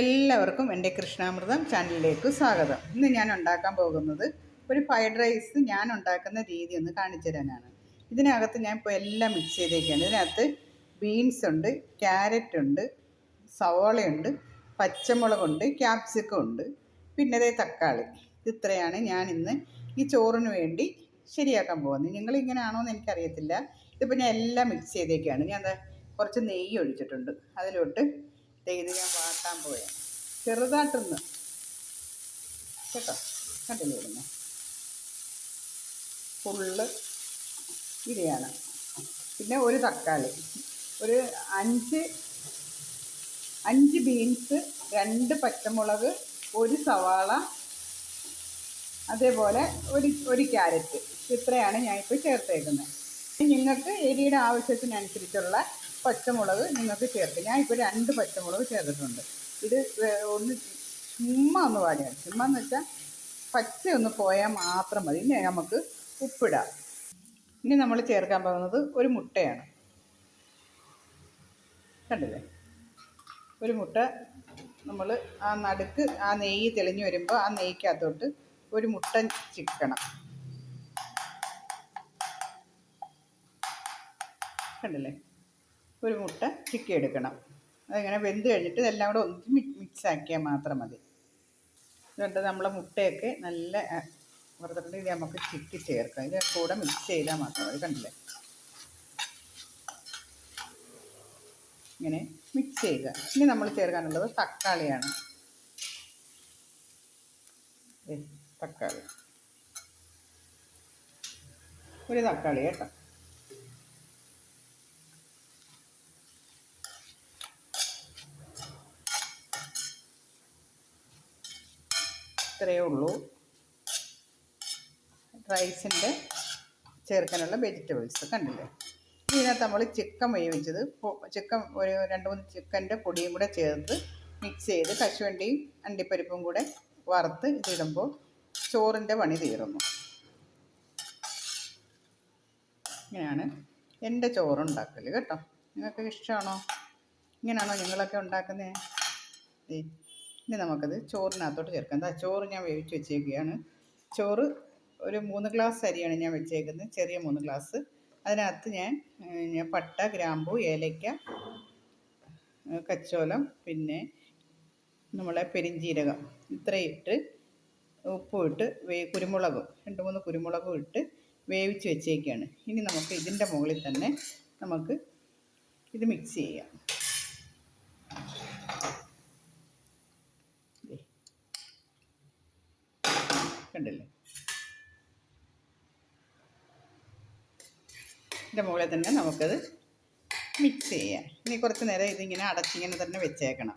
എല്ലാവർക്കും എന്റെ കൃഷ്ണാമൃതം ചാനലിലേക്ക് സ്വാഗതം. ഇന്ന് ഞാൻ ഉണ്ടാക്കാൻ പോകുന്നത് ഒരു ഫ്രൈഡ് റൈസ് ഞാൻ ഉണ്ടാക്കുന്ന രീതി ഒന്ന് കാണിച്ചു തരാനാണ്. ഇതിനകത്ത് ഞാൻ ഇപ്പോൾ എല്ലാം മിക്സ് ചെയ്തേക്കാണ്. ഇതിനകത്ത് ബീൻസ് ഉണ്ട് ക്യാരറ്റ് ഉണ്ട് സവോളയുണ്ട് പച്ചമുളകുണ്ട് ക്യാപ്സിക്കം ഉണ്ട് പിന്നെ അതേ തക്കാളി. ഇത്രയാണ് ഞാൻ ഇന്ന് ഈ ചോറിന് വേണ്ടി ശരിയാക്കാൻ പോകുന്നത്. നിങ്ങൾ ഇങ്ങനെയാണോ എന്ന് എനിക്കറിയത്തില്ല. ഇതിപ്പോൾ ഞാൻ എല്ലാം മിക്സ് ചെയ്തേക്കാണ്. ഞാൻ കുറച്ച് നെയ്യ് ഒഴിച്ചിട്ടുണ്ട്. അതിലോട്ട് ഇത് ഞാൻ വാട്ടാൻ പോയാൽ ചെറുതായിട്ടൊന്ന് കേട്ടോ? കണ്ടില്ലേ ഇടുന്നു ഫുള്ള് ഇരയാണ് പിന്നെ ഒരു തക്കാളി. ഒരു അഞ്ച് അഞ്ച് ബീൻസ് രണ്ട് പച്ചമുളക് ഒരു സവാള അതേപോലെ ഒരു ഒരു ക്യാരറ്റ്. ഇത്രയാണ് ഞാനിപ്പോൾ ചേർത്തേക്കുന്നത്. നിങ്ങൾക്ക് എരിയുടെ ആവശ്യത്തിനനുസരിച്ചുള്ള പച്ചമുളക് നിങ്ങൾക്ക് ചേർക്കാം ഞാൻ ഇപ്പോൾ രണ്ട് പച്ചമുളക് ചേർത്തിട്ടുണ്ട്. ഇത് ഒന്ന് ചുമ്മാ ഒന്ന് വാടിയാണ് ചുമ്മാ എന്ന് വെച്ചാൽ പച്ച ഒന്ന് പോയാൽ മാത്രം മതി. ഇനി നമുക്ക് ഉപ്പിടാം. ഇനി നമ്മൾ ചേർക്കാൻ പോകുന്നത് ഒരു മുട്ടയാണ്. കണ്ടില്ലേ? ഒരു മുട്ട നമ്മൾ ആ നടുക്ക് ആ നെയ്യ് തെളിഞ്ഞു വരുമ്പോൾ ആ നെയ്ക്കകത്തോട്ട് ഒരു മുട്ട ചിക്കണം. കണ്ടില്ലേ? ഒരു മുട്ട ചിക്കി എടുക്കണം അതിങ്ങനെ വെന്ത് കഴിഞ്ഞിട്ട് ഇതെല്ലാം കൂടെ ഒന്ന് മിക്സ് ആക്കിയാൽ മാത്രം മതി. ഇതുകൊണ്ട് നമ്മളെ മുട്ടയൊക്കെ നല്ല വറുത്തിട്ട് ഇത് നമുക്ക് ചിക്കി ചേർക്കാം. ഇത് കൂടെ മിക്സ് ചെയ്താൽ മാത്രം മതി. കണ്ടില്ലേ? ഇങ്ങനെ മിക്സ് ചെയ്യുക. ഇനി നമ്മൾ ചേർക്കാനുള്ളത് തക്കാളിയാണ്. തക്കാളി. ഒരു തക്കാളി കേട്ടോ. ഇത്രയേ ഉള്ളൂ. റൈസിന്റെ ചേർക്കാനുള്ള വെജിറ്റബിൾസ് കണ്ടില്ലേ ഇതിനകത്ത് നമ്മൾ ചിക്കൻ വേവിച്ചത്. ചിക്കൻ ഒരു രണ്ട് മൂന്ന് ചിക്കന്റെ പൊടിയും കൂടെ ചേർത്ത് മിക്സ് ചെയ്ത് കശുവണ്ടിയും അണ്ടിപ്പരിപ്പും കൂടെ വറുത്ത് ഇതിടുമ്പോൾ ചോറിന്റെ പണി തീർന്നു. ഇങ്ങനെയാണ് എന്റെ ചോറുണ്ടാക്കൽ കേട്ടോ. നിങ്ങൾക്ക് ഇഷ്ടമാണോ? ഇങ്ങനെയാണോ നിങ്ങളൊക്കെ ഉണ്ടാക്കുന്നത് ഇനി നമുക്കത് ചോറിനകത്തോട്ട് ചേർക്കാം. എന്താ ചോറ് ഞാൻ വേവിച്ച് വെച്ചേക്കുകയാണ്. ചോറ് ഒരു മൂന്ന് ഗ്ലാസ് അരിയാണ് ഞാൻ വെച്ചേക്കുന്നത്. ചെറിയ മൂന്ന് ഗ്ലാസ്. അതിനകത്ത് ഞാൻ ഞാൻ പട്ട ഗ്രാമ്പു ഏലയ്ക്ക കച്ചോലം പിന്നെ നമ്മളെ പെരിഞ്ജീരകം ഇത്രയും ഇട്ട് ഉപ്പും ഇട്ട് വേ കുരുമുളകും രണ്ട് മൂന്ന് കുരുമുളകും ഇട്ട് വേവിച്ച് വെച്ചേക്കാണ് ഇനി നമുക്ക് ഇതിന്റെ മുകളിൽ തന്നെ നമുക്ക് ഇത് മിക്സ് ചെയ്യാം ദേ. കണ്ടില്ലേ ഇതിന്റെ മുകളിൽ തന്നെ നമുക്കത് മിക്സ് ചെയ്യാം. ഇനി കുറച്ച് നേരം ഇതിങ്ങനെ അടച്ചിങ്ങനെ തന്നെ വെച്ചേക്കണം.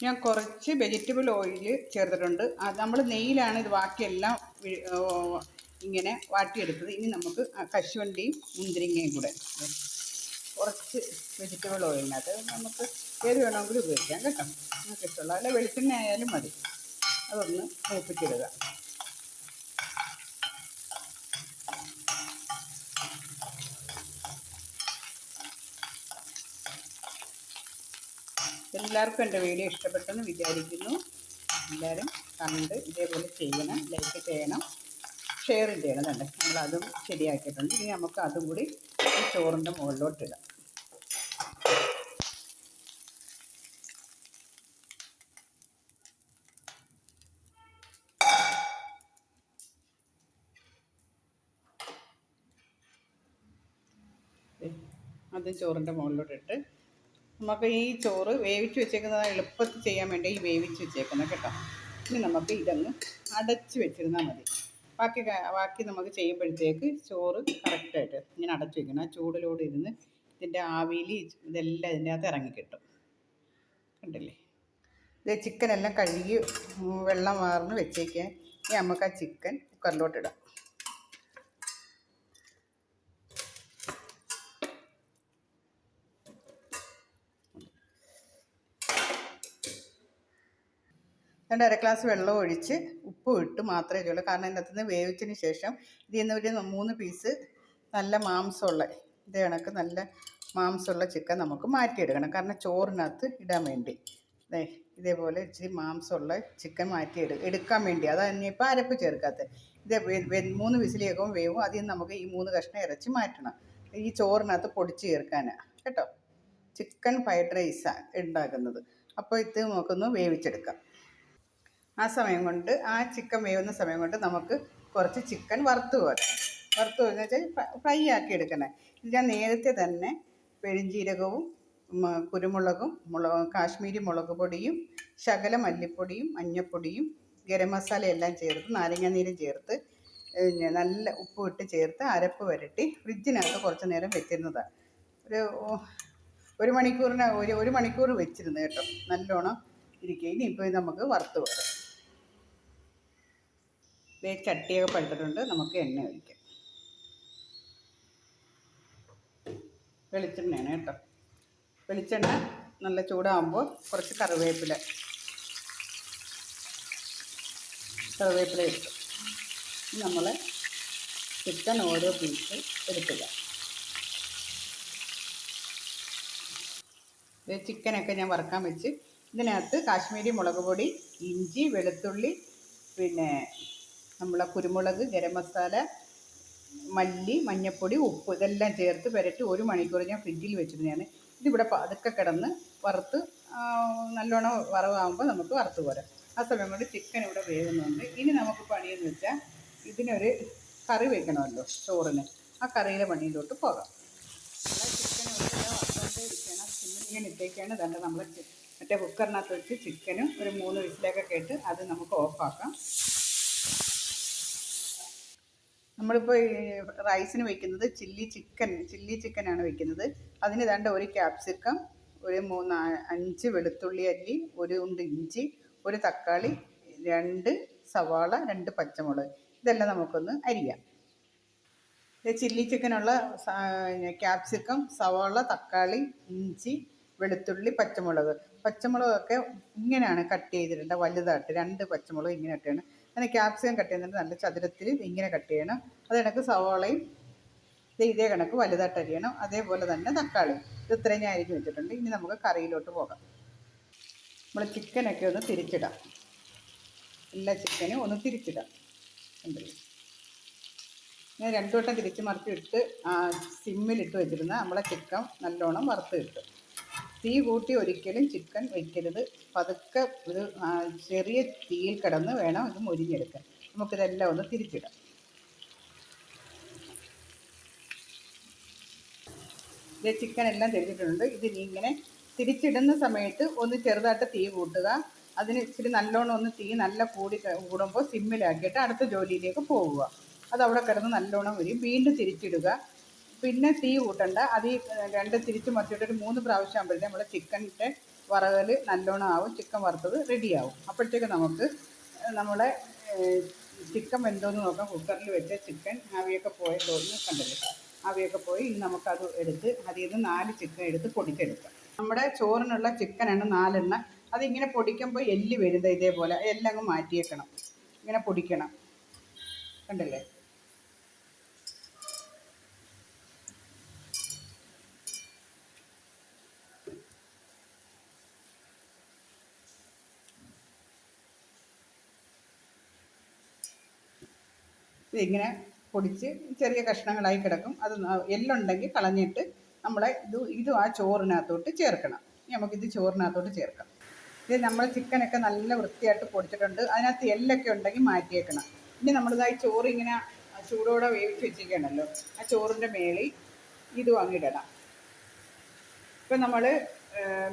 ഞാൻ കുറച്ച് വെജിറ്റബിൾ ഓയിൽ ചേർത്തിട്ടുണ്ട്. അത് നമ്മൾ നെയ്യിലാണ് ഇത് ബാക്കിയെല്ലാം ഇങ്ങനെ വാട്ടിയെടുത്തത്. ഇനി നമുക്ക് കശുവണ്ടിയും മുന്തിരിങ്ങയും കൂടെ കുറച്ച് വെജിറ്റബിൾ ഓയിലിനകത്ത് നമുക്ക് ഏത് വേണമെങ്കിലും ഉപയോഗിക്കാം കേട്ടോ. നമുക്ക് ഇഷ്ടമുള്ള അല്ല വെളിച്ചെണ്ണ ആയാലും മതി. അതൊന്ന് മൂപ്പിച്ചിടുക. എല്ലാവർക്കും എന്റെ വീഡിയോ ഇഷ്ടപ്പെട്ടെന്ന് വിചാരിക്കുന്നു. എല്ലാവരും കണ്ട് ഇതേപോലെ ചെയ്യണം ലൈക്ക് ചെയ്യണം ഷെയർ ചെയ്യണം തന്നെ നമ്മളതും ശരിയാക്കിയിട്ടുണ്ട്. ഇനി നമുക്ക് അതും കൂടി ഈ ചോറിന്റെ മുകളിലോട്ടിടാം അതും ചോറിന്റെ മുകളിലോട്ടിട്ട് നമുക്ക് ഈ ചോറ് വേവിച്ച് വെച്ചേക്കുന്നത് എളുപ്പത്തിൽ ചെയ്യാൻ വേണ്ടി ഈ വേവിച്ച് വെച്ചേക്കുന്നത് കേട്ടോ. ഇനി നമുക്ക് ഇതങ്ങ് അടച്ച് വെച്ചിരുന്നാൽ മതി. ബാക്കി ബാക്കി നമുക്ക് ചെയ്യുമ്പോഴത്തേക്ക് ചോറ് കറക്റ്റായിട്ട് ഇങ്ങനെ അടച്ച് വെക്കണം. ആ ചൂടിലോട് ഇരുന്ന് ഇതിന്റെ ആവിയിൽ ഇതെല്ലാം ഇതിന്റെ അകത്ത് ഇറങ്ങി കിട്ടും കണ്ടില്ലേ? ഇത് ചിക്കനെല്ലാം കഴുകി വെള്ളം വാർന്ന് വെച്ചേക്കാൻ ഇനി നമുക്ക് ആ ചിക്കൻ കുക്കറിലോട്ടിടാം രണ്ട് അര ഗ്ലാസ് വെള്ളം ഒഴിച്ച് ഉപ്പ് ഇട്ട് മാത്രമേ ചെയ്യുള്ളൂ കാരണം ഇതിനകത്ത് നിന്ന് വേവിച്ചതിന് ശേഷം ഇതിൽ നിന്ന് ഒരു മൂന്ന് പീസ് നല്ല മാംസമുള്ള ഇത് കണക്ക് നല്ല മാംസമുള്ള ചിക്കൻ നമുക്ക് മാറ്റിയെടുക്കണം. കാരണം ചോറിനകത്ത് ഇടാൻ വേണ്ടി. ദേ ഇതേപോലെ ഇച്ചിരി മാംസമുള്ള ചിക്കൻ മാറ്റി എടു എടുക്കാൻ വേണ്ടി. അതാണ് ഇനിയിപ്പോൾ അരപ്പ് ചേർക്കാത്തത്. ഇതേ മൂന്ന് വിസിലേക്കും വേവും. അതിൽ നിന്ന് നമുക്ക് ഈ മൂന്ന് കഷ്ണം ഇറച്ചി മാറ്റണം. ഈ ചോറിനകത്ത് പൊടിച്ച് ചേർക്കാനാണ് കേട്ടോ? ചിക്കൻ ഫ്രൈഡ് റൈസാണ് ഉണ്ടാക്കുന്നത്. അപ്പോൾ ഇത് നമുക്കൊന്ന് വേവിച്ചെടുക്കാം. ആ സമയം കൊണ്ട് ആ ചിക്കൻ വേവുന്ന സമയം കൊണ്ട് നമുക്ക് കുറച്ച് ചിക്കൻ വറുത്ത് പോരാം. വറുത്ത് പോരെന്ന് വെച്ചാൽ ഫ്രൈ ആക്കി എടുക്കണേ. ഞാൻ നേരത്തെ തന്നെ പെരിഞ്ജീരകവും കുരുമുളകും മുളക് കാശ്മീരി മുളക് പൊടിയും ശകല മല്ലിപ്പൊടിയും മഞ്ഞൾപ്പൊടിയും ഗരം മസാല എല്ലാം ചേർത്ത് നാരങ്ങാനീരും ചേർത്ത് നല്ല ഉപ്പ് ഇട്ട് ചേർത്ത് അരപ്പ് വരട്ടി ഫ്രിഡ്ജിനകത്ത് കുറച്ച് നേരം വെച്ചിരുന്നതാണ് ഒരു ഒരു മണിക്കൂറിന് ഒരു ഒരു മണിക്കൂർ വെച്ചിരുന്നു കേട്ടോ. നല്ലോണം ഇരിക്കുക ഇനിയിപ്പോൾ നമുക്ക് വറുത്ത് പോകാം ചട്ടിയൊക്കെ പഴുത്തിട്ടുണ്ട് നമുക്ക് എണ്ണ ഒഴിക്കാം. വെളിച്ചെണ്ണയാണ് കേട്ടോ. വെളിച്ചെണ്ണ നല്ല ചൂടാകുമ്പോൾ കുറച്ച് കറിവേപ്പില. കറിവേപ്പില ഇട്ടു നമ്മൾ ചിക്കൻ ഓരോ പീസ് എടുക്കുക. ചിക്കനൊക്കെ ഞാൻ വറുക്കാൻ വെച്ച് ഇതിനകത്ത് കാശ്മീരി മുളക് പൊടി ഇഞ്ചി വെളുത്തുള്ളി പിന്നെ നമ്മളെ കുരുമുളക് ഗരം മസാല മല്ലി മഞ്ഞൾപ്പൊടി ഉപ്പ് ഇതെല്ലാം ചേർത്ത് പുരട്ടി ഒരു മണിക്കൂർ ഞാൻ ഫ്രിഡ്ജിൽ വെച്ചിരുന്നതാണ്. ഇതിവിടെ പതുക്കെ കിടന്ന് വറുത്ത് നല്ലോണം വറവാകുമ്പോൾ നമുക്ക് വറുത്ത് പോരാം. ആ സമയം കൊണ്ട് ചിക്കൻ ഇവിടെ വേകുന്നുണ്ട് ഇനി നമുക്ക് പണിയെന്ന് വെച്ചാൽ ഇതിനൊരു കറി വെക്കണമല്ലോ ചോറിന്. ആ കറിയിലെ പണിയിലോട്ട് പോകാം. ചിക്കൻ ഇവിടെ ഇട്ടേക്കാണ്. തന്നെ നമ്മൾ മറ്റേ കുക്കറിനകത്ത് വെച്ച് ചിക്കനും ഒരു മൂന്ന് വിസിലൊക്കെ ഇട്ട് അത് നമുക്ക് ഓഫാക്കാം നമ്മളിപ്പോൾ റൈസിന് വെക്കുന്നത് ചില്ലി ചിക്കൻ ചില്ലി ചിക്കനാണ് വെക്കുന്നത്. അതിന് രണ്ട് ഒരു ക്യാപ്സിക്കം ഒരു മൂന്ന് അഞ്ച് വെളുത്തുള്ളി അല്ലി ഒരു ഉണ്ട് ഇഞ്ചി ഒരു തക്കാളി രണ്ട് സവാള രണ്ട് പച്ചമുളക്. ഇതെല്ലാം നമുക്കൊന്ന് അരിയാം. ചില്ലി ചിക്കനുള്ള ക്യാപ്സിക്കം സവാള തക്കാളി ഇഞ്ചി വെളുത്തുള്ളി പച്ചമുളക്. പച്ചമുളകൊക്കെ ഇങ്ങനെയാണ് കട്ട് ചെയ്തിട്ടുണ്ട് വലുതായിട്ട് രണ്ട് പച്ചമുളക് ഇങ്ങനെ കട്ട് അങ്ങനെ ക്യാപ്സിക്കം കട്ട് ചെയ്യുന്നുണ്ട്. നല്ല ചതുരത്തിൽ ഇങ്ങനെ കട്ട് ചെയ്യണം. അത് കണക്ക് സവോളയും ഇത് കണക്ക് വലുതായിട്ട് അരിയണം അതേപോലെ തന്നെ തക്കാളി. ഇത് ഇത്രയും ഞാൻ അരിഞ്ഞ് വെച്ചിട്ടുണ്ട്. ഇനി നമുക്ക് കറിയിലോട്ട് പോകാം. നമ്മൾ ചിക്കനൊക്കെ ഒന്ന് തിരിച്ചിടാം. എല്ലാ ചിക്കനും ഒന്ന് തിരിച്ചിടാം. കണ്ടില്ലേ? ഞാൻ രണ്ടു വട്ടം തിരിച്ച് മറിച്ചിട്ട് സിമ്മിലിട്ട് വെച്ചിരുന്ന നമ്മളെ ചിക്കൻ നല്ലോണം വറുത്ത് കിട്ടും. തീ കൂട്ടി ഒരിക്കലും ചിക്കൻ വയ്ക്കരുത് പതുക്കെ ഒരു ചെറിയ തീയിൽ കിടന്ന് വേണം ഇത് മൊരിഞ്ഞെടുക്കാൻ. നമുക്കിതെല്ലാം ഒന്ന് തിരിച്ചിടാം. ഇത് ചിക്കൻ എല്ലാം തിരിച്ചിട്ടുണ്ട്. ഇത് നീ ഇങ്ങനെ തിരിച്ചിടുന്ന സമയത്ത് ഒന്ന് ചെറുതായിട്ട് തീ കൂട്ടുക. അതിന് ഇച്ചിരി നല്ലോണം ഒന്ന് തീ നല്ല കൂടി കൂടുമ്പോൾ സിമ്മിലാക്കിയിട്ട് അടുത്ത ജോലിയിലേക്ക് പോവുക. അത് അവിടെ കിടന്ന് നല്ലോണം വരും വീണ്ടും തിരിച്ചിടുക. പിന്നെ തീ കൂട്ടണ്ട. അത് രണ്ട് തിരിച്ച് മറിച്ചിട്ട് ഒരു മൂന്ന് പ്രാവശ്യം ആകുമ്പോഴത്തേക്കും നമ്മുടെ ചിക്കന്റെ വറകൽ നല്ലോണം ആവും. ചിക്കൻ വറുത്തത് റെഡിയാവും അപ്പോഴത്തേക്ക് നമുക്ക് നമ്മുടെ ചിക്കൻ വെന്തോന്ന് നോക്കാം. കുക്കറിൽ വെച്ച ചിക്കൻ ആവിയൊക്കെ പോയ തോന്നുന്നു കണ്ടല്ലോ? ആവിയൊക്കെ പോയി ഇനി നമുക്കത് എടുത്ത് അതിൽ നിന്ന് നാല് ചിക്കൻ എടുത്ത് പൊടിച്ചെടുക്കാം. നമ്മുടെ ചോറിനുള്ള ചിക്കനാണ് നാലെണ്ണം. അതിങ്ങനെ പൊടിക്കുമ്പോൾ എല്ല് വരുന്നത് ഇതേപോലെ. എല്ലാം അങ്ങ് മാറ്റിയേക്കണം. ഇങ്ങനെ പൊടിക്കണം. കണ്ടില്ലേ? ഇതിങ്ങനെ പൊടിച്ച് ചെറിയ കഷ്ണങ്ങളായി കിടക്കും. അത് എല്ലുണ്ടെങ്കിൽ കളഞ്ഞിട്ട് നമ്മളെ ഇത് ഇതും ആ ചോറിനകത്തോട്ട് ചേർക്കണം. നമുക്കിത് ചോറിനകത്തോട്ട് ചേർക്കാം. ഇത് നമ്മൾ ചിക്കനൊക്കെ നല്ല വൃത്തിയായിട്ട് പൊടിച്ചിട്ടുണ്ട്. അതിനകത്ത് എല്ലൊക്കെ ഉണ്ടെങ്കിൽ മാറ്റിയേക്കണം. ഇനി നമ്മളിതായി ചോറ് ഇങ്ങനെ ചൂടോടെ വേവിച്ച് വെച്ചിരിക്കണമല്ലോ ആ ചോറിന്റെ മേളിൽ ഇതും അങ്ങിടണം ഇപ്പം നമ്മൾ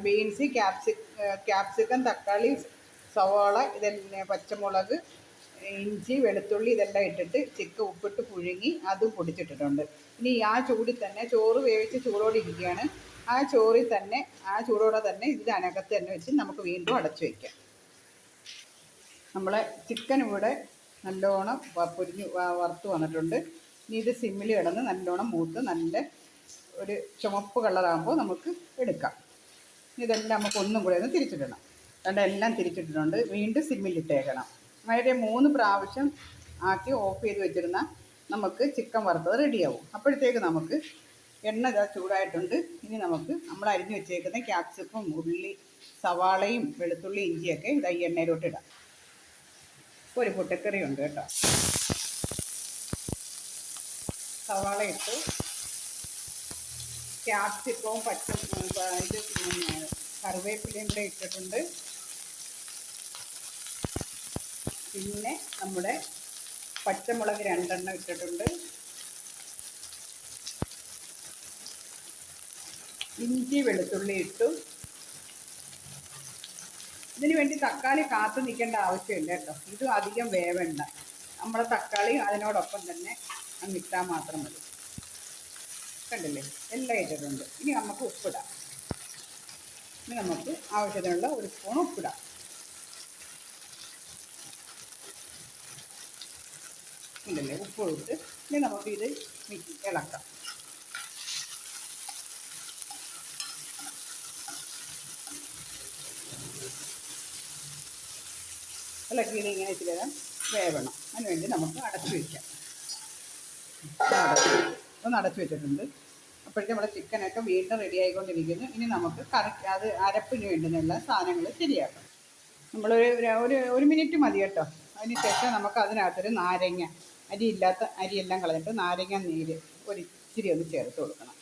ബീൻസ് ക്യാപ്സി ക്യാപ്സിക്കം തക്കാളി സവാള ഇതെല്ലാം പച്ചമുളക് ഇഞ്ചി വെളുത്തുള്ളി ഇതെല്ലാം ഇട്ടിട്ട് ചിക്കൻ ഉപ്പിട്ട് പുഴുങ്ങി അതും പൊടിച്ചിട്ടിട്ടുണ്ട്. ഇനി ആ ചൂടിൽ തന്നെ ചോറ് വേവിച്ച് ചൂടോടെ ഇരിക്കുകയാണ്. ആ ചോറിൽ തന്നെ ആ ചൂടോടെ തന്നെ ഇതിനകത്ത് തന്നെ വെച്ച് നമുക്ക് വീണ്ടും അടച്ചു വയ്ക്കാം നമ്മളെ ചിക്കൻ ഇവിടെ നല്ലോണം പൊരിഞ്ഞ് വറുത്ത് വന്നിട്ടുണ്ട്. ഇനി ഇത് സിമ്മിൽ കിടന്ന് നല്ലോണം മൂത്ത് നല്ല ഒരു ചുമപ്പ് കളറാകുമ്പോൾ നമുക്ക് എടുക്കാം. ഇതെല്ലാം നമുക്ക് ഒന്നും കൂടെ ഒന്ന് തിരിച്ചിടണം. അതുകൊണ്ട് എല്ലാം തിരിച്ചിട്ടിട്ടുണ്ട്. വീണ്ടും സിമ്മിലിട്ടേക്കണം അങ്ങനെ മൂന്ന് പ്രാവശ്യം ആക്കി ഓഫ് ചെയ്ത് വെച്ചിരുന്ന നമുക്ക് ചിക്കൻ വറുത്തത് റെഡിയാവും അപ്പോഴത്തേക്ക് നമുക്ക് എണ്ണ ഇതാ ചൂടായിട്ടുണ്ട്. ഇനി നമുക്ക് നമ്മൾ അരിഞ്ഞു വെച്ചേക്കുന്ന ക്യാപ്സിക്കും ഉള്ളി സവാളയും വെളുത്തുള്ളി ഇഞ്ചിയൊക്കെ ഇതാ ഈ എണ്ണയിലോട്ട് ഇടാം. ഒരു പൊട്ടക്കറി ഉണ്ട് കേട്ടോ. സവാള ഇട്ടു. ക്യാപ്സിക്കവും പച്ച ഇത് കറിവേപ്പിലയും കൂടെ ഇട്ടിട്ടുണ്ട്. പിന്നെ നമ്മുടെ പച്ചമുളക് രണ്ടെണ്ണം ഇട്ടിട്ടുണ്ട്. ഇഞ്ചി വെളുത്തുള്ളി ഇട്ടു. ഇതിന് വേണ്ടി തക്കാളി കാത്തു നിൽക്കേണ്ട ആവശ്യമില്ല കേട്ടോ. ഇത് അധികം വേവണ്ട. നമ്മുടെ തക്കാളി അതിനോടൊപ്പം തന്നെ അങ്ങ് ഇട്ടാൽ മാത്രം മതി. കണ്ടില്ലേ? എല്ലാം ഇട്ടിട്ടുണ്ട്. ഇനി നമുക്ക് ഉപ്പിടാം. ഇനി നമുക്ക് ആവശ്യത്തിനുള്ള ഒരു സ്പൂൺ ഉപ്പിടാം. ഉണ്ടല്ലേ? ഉപ്പ് ഇട്ട് ഇനി നമുക്ക് ഇത് ഇളക്കാം. ഇളക്കി ഇങ്ങനെ ഇച്ചിരി വേവണം. അതിന് വേണ്ടി നമുക്ക് അടച്ചു വയ്ക്കാം ഒന്ന് അടച്ചു വെച്ചിട്ടുണ്ട്. അപ്പോഴത്തെ നമ്മുടെ ചിക്കനൊക്കെ വീണ്ടും റെഡി ആയിക്കൊണ്ടിരിക്കുന്നു. ഇനി നമുക്ക് കറക്റ്റ് അത് അരപ്പിന് വേണ്ടുന്നുള്ള സാധനങ്ങൾ ശരിയാക്കാം. നമ്മളൊരു ഒരു ഒരു മിനിറ്റ് മതി കേട്ടോ. അതിന് ശേഷം നമുക്ക് അതിനകത്തൊരു നാരങ്ങ അരി ഇല്ലാത്ത അരിയെല്ലാം കളഞ്ഞിട്ട് നാരങ്ങ നീര് ഒരിച്ചിരി ഒന്ന് ചേർത്ത് കൊടുക്കണം.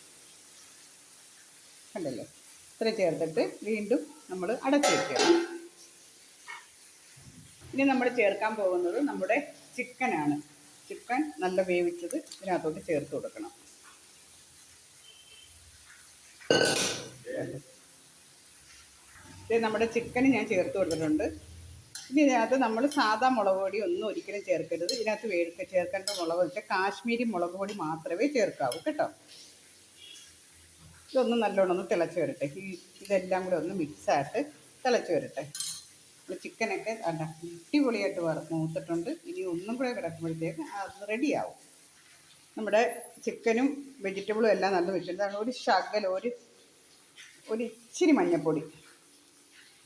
കണ്ടല്ലോ? ഇത്ര ചേർത്തിട്ട് വീണ്ടും നമ്മൾ അടച്ചു വയ്ക്കണം ഇനി നമ്മൾ ചേർക്കാൻ പോകുന്നത് നമ്മുടെ ചിക്കനാണ്. ചിക്കൻ നല്ല വേവിച്ചത് ഇതിനകത്തോട്ട് ചേർത്ത് കൊടുക്കണം. നമ്മുടെ ചിക്കന് ഞാൻ ചേർത്ത് കൊടുത്തിട്ടുണ്ട്. ഇനി ഇതിനകത്ത് നമ്മൾ സാധാ മുളക് പൊടി ഒന്നും ഒരിക്കലും ചേർക്കരുത്. ഇതിനകത്ത് വേടിക്ക ചേർക്കേണ്ട മുളക് വെച്ചാൽ കാശ്മീരി മുളക് പൊടി മാത്രമേ ചേർക്കാവൂ കേട്ടോ. ഇതൊന്ന് നല്ലോണം ഒന്ന് തിളച്ച് വരട്ടെ. ഈ ഇതെല്ലാം കൂടെ ഒന്ന് മിക്സായിട്ട് തിളച്ച് വരട്ടെ. ചിക്കനൊക്കെ അല്ല അടിപൊളിയായിട്ട് വറ മൂത്തിട്ടുണ്ട്. ഇനി ഒന്നും കൂടെ കിടക്കുമ്പോഴത്തേക്ക് അത് റെഡിയാവും നമ്മുടെ ചിക്കനും വെജിറ്റബിളും എല്ലാം നല്ല വെച്ചിട്ടുണ്ട് ഒരു ശകലം ഒരു ഒരു ഇച്ചിരി മഞ്ഞൾപ്പൊടി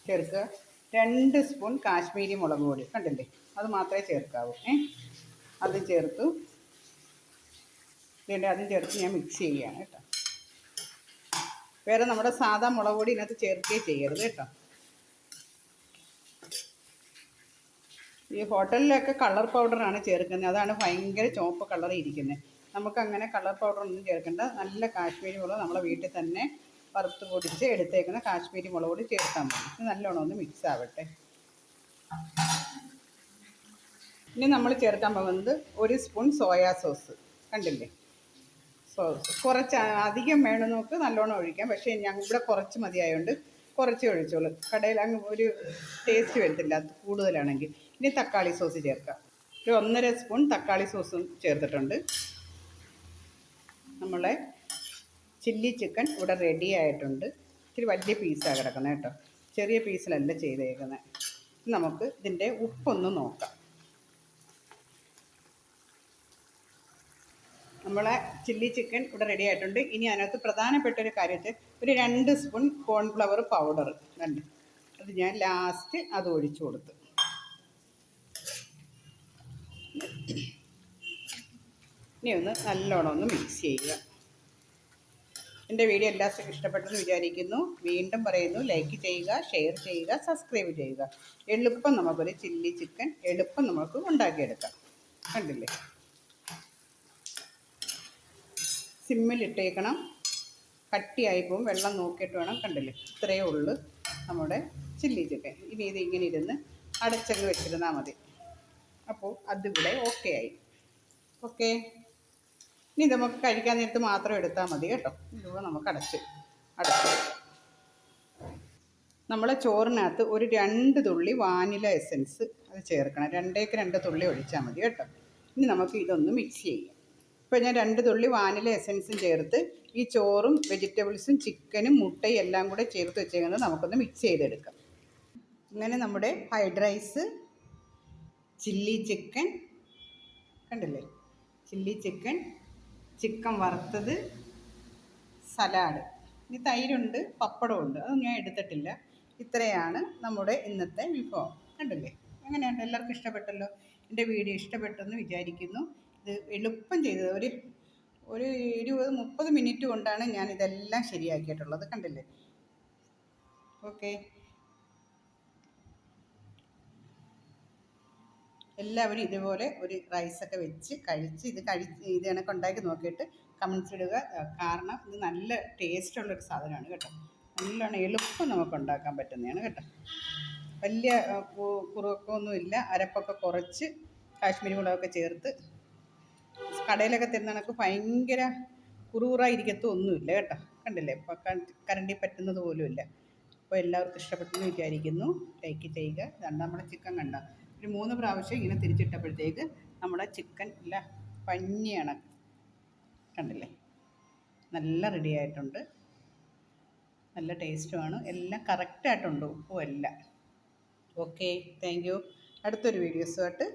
ചേർക്കുക. രണ്ട് സ്പൂൺ കാശ്മീരി മുളക് പൊടി. കണ്ടില്ലേ? അത് മാത്രമേ ചേർക്കാവൂ. ഏ? അത് ചേർത്തു. ഇതിന്റെ അതും ചേർത്ത് ഞാൻ മിക്സ് ചെയ്യുകയാണ് കേട്ടോ. വേറെ നമ്മുടെ സാധാ മുളക് പൊടി ഇതിനകത്ത് ചേർക്കുകയും ചെയ്യരുത് കേട്ടോ. ഈ ഹോട്ടലിലൊക്കെ കളർ പൗഡറാണ് ചേർക്കുന്നത്. അതാണ് ഭയങ്കര ചുവപ്പ് കളർ ഇരിക്കുന്നത്. നമുക്ക് അങ്ങനെ കളർ പൗഡർ ഒന്നും ചേർക്കേണ്ട. നല്ല കാശ്മീരി മുളക് നമ്മളെ വീട്ടിൽ തന്നെ വറുത്ത് പൊടിച്ച് എടുത്തേക്കുന്ന കാശ്മീരി മുളക് പൊടി ചേർത്താൽ മതി. ഇത് നല്ലോണം ഒന്ന് മിക്സ് ആവട്ടെ. ഇനി നമ്മൾ ചേർക്കാൻ പോകുന്നത് ഒരു സ്പൂൺ സോയാ സോസ് കണ്ടില്ലേ? സോസ് കുറച്ച് അധികം വേണം നമുക്ക് നല്ലോണം ഒഴിക്കാം. പക്ഷേ ഞങ്ങൾ ഇവിടെ കുറച്ച് മതിയായതുകൊണ്ട് കുറച്ച് ഒഴിച്ചോളൂ. കടയിൽ അങ്ങ് ഒരു ടേസ്റ്റ് വരത്തില്ല. കൂടുതലാണെങ്കിൽ. ഇനി തക്കാളി സോസ് ചേർക്കാം. ഒരു ഒന്നര സ്പൂൺ തക്കാളി സോസും ചേർത്തിട്ടുണ്ട്. നമ്മളെ ചില്ലി ചിക്കൻ ഇവിടെ റെഡി ആയിട്ടുണ്ട്. ഇത്തിരി വലിയ പീസാണ് കിടക്കുന്നത് കേട്ടോ. ചെറിയ പീസിലല്ല ചെയ്തേക്കുന്നത് നമുക്ക് ഇതിന്റെ ഉപ്പൊന്ന് നോക്കാം. നമ്മളെ ചില്ലി ചിക്കൻ ഇവിടെ റെഡി ആയിട്ടുണ്ട്. ഇനി അതിനകത്ത് പ്രധാനപ്പെട്ട ഒരു കാര്യം വെച്ചാൽ ഒരു രണ്ട് സ്പൂൺ കോൺഫ്ലവർ പൗഡർ രണ്ട് അത് ഞാൻ ലാസ്റ്റ് അത് ഒഴിച്ചു കൊടുത്തു. ഇനി ഒന്ന് നല്ലോണം ഒന്ന് മിക്സ് ചെയ്യുക. എന്റെ വീഡിയോ എല്ലാവർക്കും ഇഷ്ടപ്പെട്ടെന്ന് വിചാരിക്കുന്നു. വീണ്ടും പറയുന്നു ലൈക്ക് ചെയ്യുക ഷെയർ ചെയ്യുക സബ്സ്ക്രൈബ് ചെയ്യുക. എളുപ്പം നമുക്കൊരു ചില്ലി ചിക്കൻ എളുപ്പം നമുക്ക് ഉണ്ടാക്കിയെടുക്കാം. കണ്ടില്ലേ? സിമ്മിലിട്ടേക്കണം കട്ടിയായി പോകും. വെള്ളം നോക്കിയിട്ട് വേണം കണ്ടില്ലേ? ഇത്രയേ ഉള്ളൂ നമ്മുടെ ചില്ലി ചിക്കൻ. ഇനി ഇത് ഇങ്ങനെ ഇരുന്ന് അടച്ചങ്ങ് വെച്ചിരുന്നാൽ മതി. അപ്പോൾ അതിവിടെ ഓക്കെ ആയി. ഓക്കെ ഇനി നമുക്ക് കഴിക്കാൻ നേരത്ത് മാത്രം എടുത്താൽ മതി കേട്ടോ. ഇതുപോലെ നമുക്ക് അടച്ച് അടച്ച്. നമ്മളെ ചോറിനകത്ത് ഒരു രണ്ട് തുള്ളി വാനില എസൻസ് അത് ചേർക്കണം. രണ്ടേക്ക് രണ്ട് തുള്ളി ഒഴിച്ചാൽ മതി കേട്ടോ. ഇനി നമുക്ക് ഇതൊന്ന് മിക്സ് ചെയ്യാം. ഇപ്പോൾ ഞാൻ രണ്ട് തുള്ളി വാനില എസൻസും ചേർത്ത് ഈ ചോറും വെജിറ്റബിൾസും ചിക്കനും മുട്ടയും എല്ലാം കൂടെ ചേർത്ത് വെച്ചേക്കുന്നത് നമുക്കൊന്ന് മിക്സ് ചെയ്തെടുക്കാം. ഇങ്ങനെ നമ്മുടെ ഫ്രൈഡ് റൈസ് ചില്ലി ചിക്കൻ കണ്ടില്ലേ? ചില്ലി ചിക്കൻ ചിക്കൻ വറുത്തത് സലാഡ്. ഇനി തൈരുണ്ട് പപ്പടമുണ്ട് അതൊന്നും ഞാൻ എടുത്തിട്ടില്ല. ഇത്രയാണ് നമ്മുടെ ഇന്നത്തെ വിഭവം. കണ്ടില്ലേ? അങ്ങനെയുണ്ട് എല്ലാവർക്കും ഇഷ്ടപ്പെട്ടല്ലോ? എന്റെ വീഡിയോ ഇഷ്ടപ്പെട്ടെന്ന് വിചാരിക്കുന്നു. ഇത് എളുപ്പം ചെയ്തത്. ഒരു ഒരു ഇരുപത് മുപ്പത് മിനിറ്റ് കൊണ്ടാണ് ഞാൻ ഇതെല്ലാം ശരിയാക്കിയിട്ടുള്ളത്. കണ്ടില്ലേ? ഓക്കെ. എല്ലാവരും ഇതുപോലെ ഒരു റൈസൊക്കെ വെച്ച് കഴിച്ച് ഇത് കഴിച്ച് ഇത് കണക്ക് ഉണ്ടാക്കി നോക്കിയിട്ട് കമൻസ് ഇടുക. കാരണം ഇത് നല്ല ടേസ്റ്റ് ടേസ്റ്റുള്ളൊരു സാധനമാണ് കേട്ടോ. നല്ലോണം എളുപ്പം നമുക്ക് ഉണ്ടാക്കാൻ പറ്റുന്നതാണ് കേട്ടോ. വലിയ കുറുക്കൊന്നുമില്ല. അരപ്പൊക്കെ കുറച്ച് കാശ്മീരി മുളകൊക്കെ ചേർത്ത് കടയിലൊക്കെ തരുന്ന കണക്ക് ഭയങ്കര കുറുകുറായിരിക്കത്തൊന്നുമില്ല കേട്ടോ. കണ്ടില്ലേ? ഇപ്പോൾ കരണ്ടി പറ്റുന്നത് പോലുമില്ല. അപ്പോൾ എല്ലാവർക്കും ഇഷ്ടപ്പെട്ടെന്ന് വിചാരിക്കുന്നു. ലൈക്ക് ചെയ്യുക. ഇതാണ് നമ്മുടെ ചിക്കൻ കണ്ട? ഒരു മൂന്ന് പ്രാവശ്യം ഇങ്ങനെ തിരിച്ചിട്ടപ്പോഴത്തേക്ക് നമ്മുടെ ചിക്കൻ ഇല്ല പഞ്ഞിയാണ്. കണ്ടില്ലേ? നല്ല റെഡി ആയിട്ടുണ്ട്. നല്ല ടേസ്റ്റുമാണ് എല്ലാം കറക്റ്റായിട്ടുണ്ട് ഉപ്പും എല്ലാം. ഓക്കെ താങ്ക് യു അടുത്തൊരു വീഡിയോസുമായിട്ട്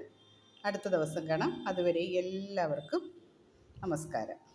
അടുത്ത ദിവസം കാണാം. അതുവരെ എല്ലാവർക്കും നമസ്കാരം.